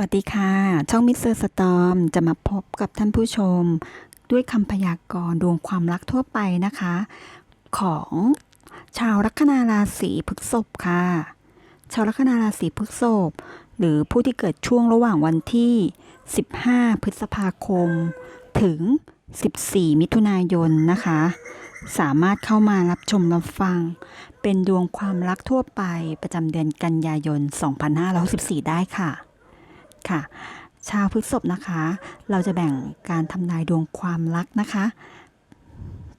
วัสดีค่ะ ช่องมิสเตอร์สตอมจะมาพบกับท่านผู้ชม ด้วยคำพยากรณ์ดวงความรักทั่วไปนะคะ ของชาวลัคนาราศีพฤษภค่ะ ชาวลัคนาราศีพฤษภหรือผู้ที่เกิดช่วงระหว่างวันที่ 15 พฤษภาคม ถึง 14 มิถุนายนนะคะ สามารถเข้ามารับชมรับฟัง เป็นดวงความรักทั่วไปประจำเดือนกันยายน 2564 ได้ค่ะ ค่ะ ชาวพฤษภนะคะ เราจะแบ่งการทำนายดวงความรักนะคะ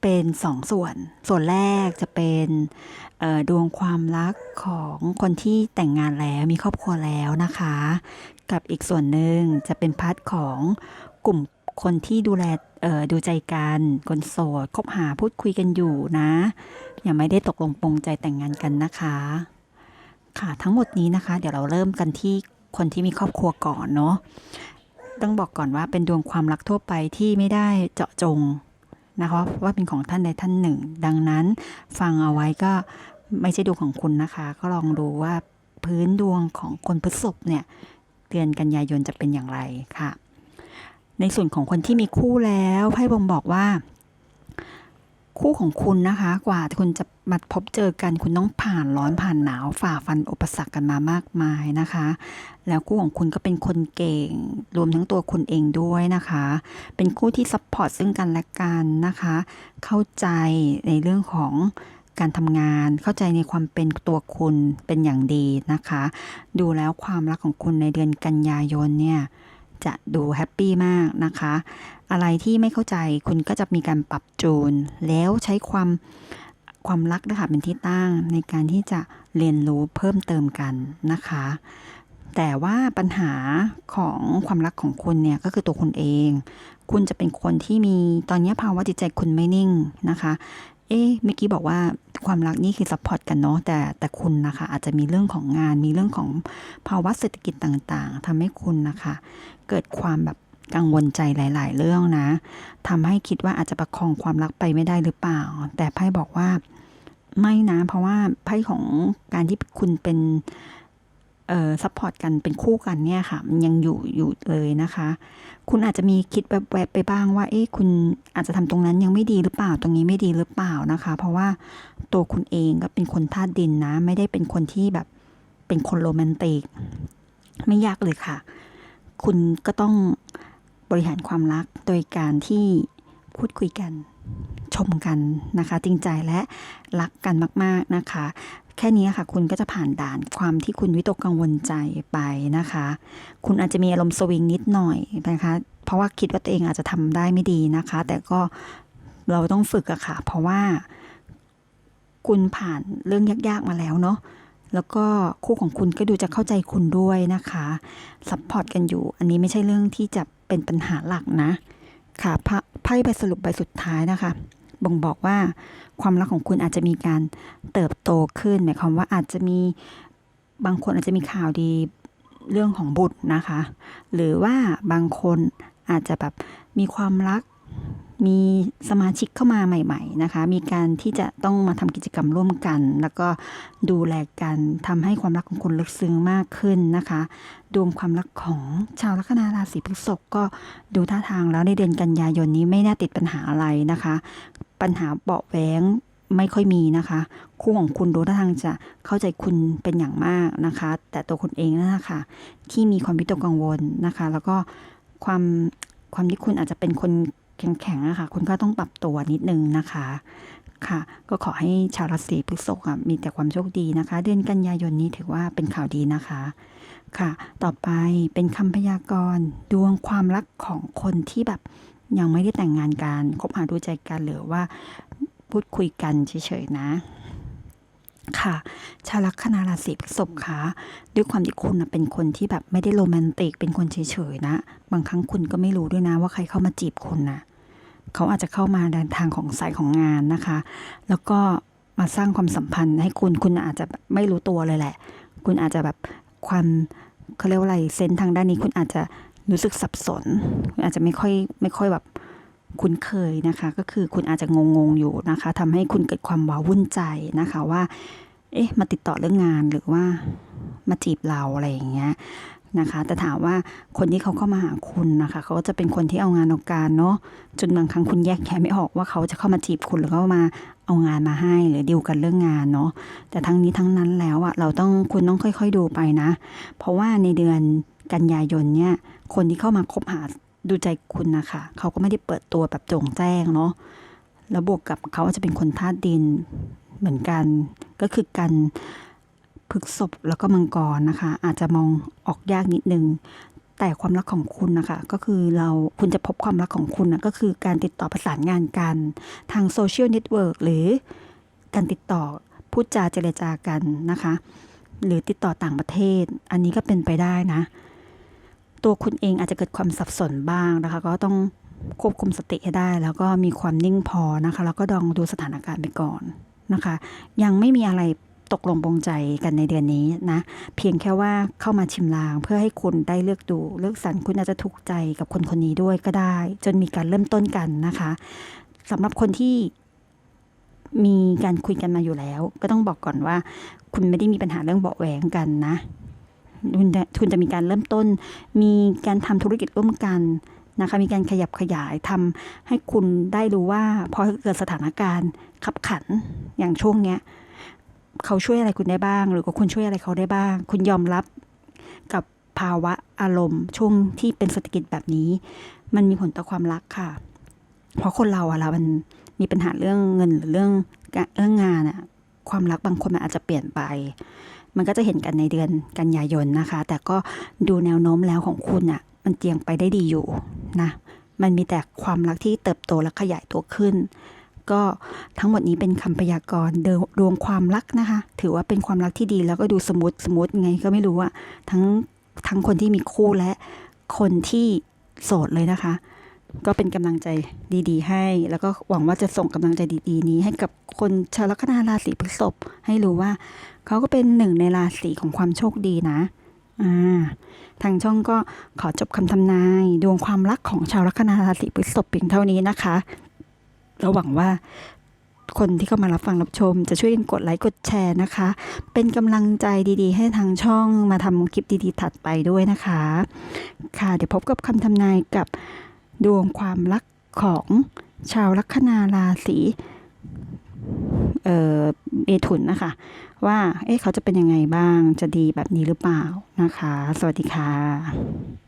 เป็นสองส่วน ส่วนแรกจะเป็นดวงความรักของคนที่แต่งงานแล้วมีครอบครัวแล้วนะคะ กับอีกส่วนหนึ่งจะเป็นพาร์ทของกลุ่มคนที่ดูแลดูใจกัน คนโสดคบหาพูดคุยกันอยู่นะยังไม่ได้ตกลงปรงใจแต่งงานกันนะคะ ค่ะทั้งหมดนี้นะคะ เดี๋ยวเราเริ่มกันที่ คนที่มีครอบครัวก่อนเนาะต้องบอกก่อนว่าเป็นดวงความรักทั่วไปที่ไม่ได้เจาะจงนะคะว่าเป็นของท่านใดท่านหนึ่ง ดังนั้นฟังเอาไว้ก็ไม่ใช่ดวงของคุณนะคะ ก็ลองดูว่าพื้นดวงของคนพฤษภเนี่ยเดือนกันยายนจะเป็นอย่างไรค่ะ ในส่วนของคนที่มีคู่แล้วไพ่บ่งบอกว่า คู่ของคุณนะคะ กว่าคุณจะมาพบเจอกันคุณต้องผ่านร้อนผ่านหนาวฝ่าฟันอุปสรรคกันมามากมายนะคะ แล้วคู่ของคุณก็เป็นคนเก่ง รวมทั้งตัวคุณเองด้วยนะคะ เป็นคู่ที่ซัพพอร์ตซึ่งกันและกันนะคะ เข้าใจในเรื่องของการทำงานเข้าใจในความเป็นตัวคุณเป็นอย่างดีนะคะ ดูแล้วความรักของคุณในเดือนกันยายนเนี่ย จะดูแฮปปี้มากนะคะ อะไรที่ไม่เข้าใจคุณก็จะมีการปรับจูน แล้วใช้ความความรักนะคะเป็นที่ตั้งในการที่จะเรียนรู้เพิ่มเติมกันนะคะ แต่ว่าปัญหาของความรักของคุณเนี่ยก็คือตัวคุณเอง คุณจะเป็นคนที่มีตอนนี้ภาวะจิตใจคุณไม่นิ่งนะคะ เอ๊เมื่อกี้บอกว่าความรักนี่คือซัพพอร์ตกันเนาะแต่แต่คุณนะคะ อาจจะมีเรื่องของงาน มีเรื่องของภาวะเศรษฐกิจต่างๆทำให้คุณนะคะ เกิดความแบบกังวลใจหลาย ๆ เรื่องนะทำให้คิดว่าอาจจะประคองความรักไปไม่ได้หรือเปล่า แต่ไพ่บอกว่าไม่นะ เพราะว่าไพ่ของการที่คุณเป็น ซัพพอร์ตกันเป็นคู่กันเนี่ยค่ะ มันยังอยู่อยู่เลยนะคะ คุณอาจจะมีคิดแบบแวบๆไปบ้างว่า เอ๊ะคุณอาจจะทำตรงนั้นยังไม่ดีหรือเปล่า ตรงนี้ไม่ดีหรือเปล่านะคะ เพราะว่าตัวคุณเองก็เป็นคนธาตุดินนะ ไม่ได้เป็นคนที่แบบเป็นคนโรแมนติก ไม่ยากเลยค่ะ คุณก็ต้องบริหารความรักโดยการที่พูดคุยกันชมกันนะคะ จริงใจและรักกันมาก ๆนะคะ แค่นี้ค่ะ คุณก็จะผ่านด่านความที่คุณวิตกกังวลใจไปนะคะ คุณอาจจะมีอารมณ์สวิงนิดหน่อยนะคะ เพราะว่าคิดว่าตัวเองอาจจะทำได้ไม่ดีนะคะ แต่ก็เราต้องฝึกอะค่ะ เพราะว่า คุณผ่านเรื่องยากๆมาแล้วเนาะแล้วก็คู่ของคุณก็ดูจะเข้าใจคุณด้วยนะคะซัพพอร์ตกันอยู่ อันนี้ไม่ใช่เรื่องที่จะเป็นปัญหาหลักนะ ค่ะไพ่ไพ่ใบสรุปใบสุดท้ายนะคะ บ่งบอกว่าความรักของคุณอาจจะมีการเติบโตขึ้น หมายความว่าอาจจะมีบางคนอาจจะมีข่าวดีเรื่องของบุตรนะคะ หรือว่าบางคนอาจจะแบบมีความรักมีสมาชิกเข้ามาใหม่ๆนะคะ มีการที่จะต้องมาทำกิจกรรมร่วมกัน แล้วก็ดูแลกันทำให้ความรักของคุณลึกซึ้งมากขึ้นนะคะ ดวงความรักของชาวลัคนาราศีพฤษภก็ดูท่าทางแล้วในเดือนกันยายนนี้ไม่น่าติดปัญหาอะไรนะคะ ปัญหาเบาะแว้งไม่ค่อยมีนะคะ คู่ของคุณดูท่าทางจะเข้าใจคุณเป็นอย่างมากนะคะ แต่ตัวคุณเองนั่นแหละค่ะที่มีความวิตกกังวลนะคะ แล้วก็ความความที่คุณอาจจะเป็นคนแข็งๆอะคะคุณก็ต้องปรับตัวนิดนึงนะคะค่ะก็ขอให้ชาวราศีพฤษภอะมีแต่ความโชคดีนะคะ เดือนกันยายนนี้ถือว่าเป็นข่าวดีนะคะ ค่ะ ต่อไปเป็นคำพยากรณ์ดวงความรักของคนที่แบบ ยังไม่ได้แต่งงานกันคบหาดูใจกันหรือว่าพูดคุยกันเฉยๆนะค่ะชาวลัคนาราศีพฤษภคะด้วยความที่คุณนะเป็นคนที่แบบไม่ได้โรแมนติก เป็นคนเฉยๆนะ บางครั้งคุณก็ไม่รู้ด้วยนะว่าใครเข้ามาจีบคุณนะเขาอาจจะเข้ามาในทางของสายของงานนะคะ แล้วก็มาสร้างความสัมพันธ์ให้คุณคุณอาจจะไม่รู้ตัวเลยแหละ คุณอาจจะแบบความเขาเรียกว่าอะไรเซนทางด้านนี้คุณอาจจะ รู้สึกสับสน อาจจะไม่ค่อยไม่ค่อยแบบคุ้นเคยนะคะ ก็คือคุณอาจจะงงๆอยู่นะคะทำให้คุณเกิดความว้าวุ่นใจนะคะว่า เอ๊ะมาติดต่อเรื่องงานหรือว่ามาจีบเราอะไรอย่างเงี้ยนะคะแต่ถามว่าคนที่เขาเข้ามาหาคุณนะคะเขาก็จะเป็นคนที่เอางานเอาการเนาะจนบางครั้งคุณแยกแยะไม่ออกว่าเขาจะเข้ามาจีบคุณหรือเขามาเอางานมาให้หรือดีลกันเรื่องงานเนาะแต่ทั้งนี้ทั้งนั้นแล้วอะเราต้องคุณต้องค่อย ๆ ดูไปนะ เพราะว่าในเดือนกันยายนเนี่ย คนที่เข้ามาคบหาดูใจคุณนะคะเขาก็ไม่ได้เปิดตัวแบบโจ่งแจ้งเนาะแล้วบวกกับเขาจะเป็นคนธาตุดินเหมือนกัน ก็คือกันพฤกษบแล้วก็มังกรนะคะ อาจจะมองออกยากนิดนึง แต่ความรักของคุณนะคะ ก็คือเราคุณจะพบความรักของคุณนะก็คือการติดต่อประสานงานกัน ทางโซเชียลเน็ตเวิร์กหรือการติดต่อพูดจาเจรจากันนะคะ หรือติดต่อต่างประเทศ อันนี้ก็เป็นไปได้นะ ตัวคุณเองอาจจะเกิดความสับสนบ้างนะคะ ก็ต้องควบคุมสติให้ได้ แล้วก็มีความนิ่งพอนะคะ แล้วก็ลองดูสถานการณ์ไปก่อนนะคะ ยังไม่มีอะไรตกลงปรงใจกันในเดือนนี้นะ เพียงแค่ว่าเข้ามาชิมลาง เพื่อให้คุณได้เลือกดูเลือกสรรคุณอาจจะถูกใจกับคนคนนี้ด้วยก็ได้ จนมีการเริ่มต้นกันนะคะสำหรับคนที่มีการคุยกันมาอยู่แล้ว ก็ต้องบอกก่อนว่า คุณไม่ได้มีปัญหาเรื่องเบาแหวงกันนะ คุณจะคุณจะมีการเริ่มต้น มีการทำธุรกิจร่วมกันนะคะมีการขยับขยายทำให้คุณได้รู้ว่าพอเกิดสถานการณ์ขับขันอย่างช่วงเนี้ยเขาช่วยอะไรคุณได้บ้าง หรือว่าคุณช่วยอะไรเขาได้บ้าง คุณยอมรับกับภาวะอารมณ์ ช่วงที่เป็นเศรษฐกิจแบบนี้ มันมีผลต่อความรักค่ะ เพราะคนเราอะเรามันมีปัญหาเรื่องเงินหรือเรื่องเรื่องงานอะความรักบางคนมันอาจจะเปลี่ยนไป มันก็จะเห็นกันในเดือนกันยายนนะคะ แต่ก็ดูแนวโน้มแล้วของคุณอะมันเจียงไปได้ดีอยู่นะ มันมีแต่ความรักที่เติบโตและขยายตัวขึ้น ก็ทั้งหมดนี้เป็นคำพยากรณ์เดดวงความรักนะคะ ถือว่าเป็นความรักที่ดีแล้วก็ดูสมูทสมูทไงก็ไม่รู้อะทั้งทั้งคนที่มีคู่และคนที่โสดเลยนะคะ ก็เป็นกำลังใจดีๆ ให้ แล้วก็หวังว่าจะส่งกำลังใจดีๆ นี้ให้กับคนชาวลัคนาราศีพฤษภให้รู้ว่า เขาก็เป็นหนึ่งในราศีของความโชคดีนะอ่าทางช่องก็ขอจบคำทำนาย ดวงความรักของชาวลัคนาราศีพฤษภเพียงเท่านี้นะคะเราหวังว่าคนที่เข้ามารับฟังรับชม จะช่วยกันกดไลค์กดแชร์นะคะ เป็นกำลังใจดีๆ ให้ทางช่องมาทำคลิปดีๆ ถัดไปด้วยนะคะ ค่ะ เดี๋ยวพบกับคำทำนายกับ ดวงความรักของชาวลัคนาราศีเออเมถุนนะคะ ว่าเอ๊ะเขาจะเป็นยังไงบ้างจะดีแบบนี้หรือเปล่านะคะ สวัสดีค่ะ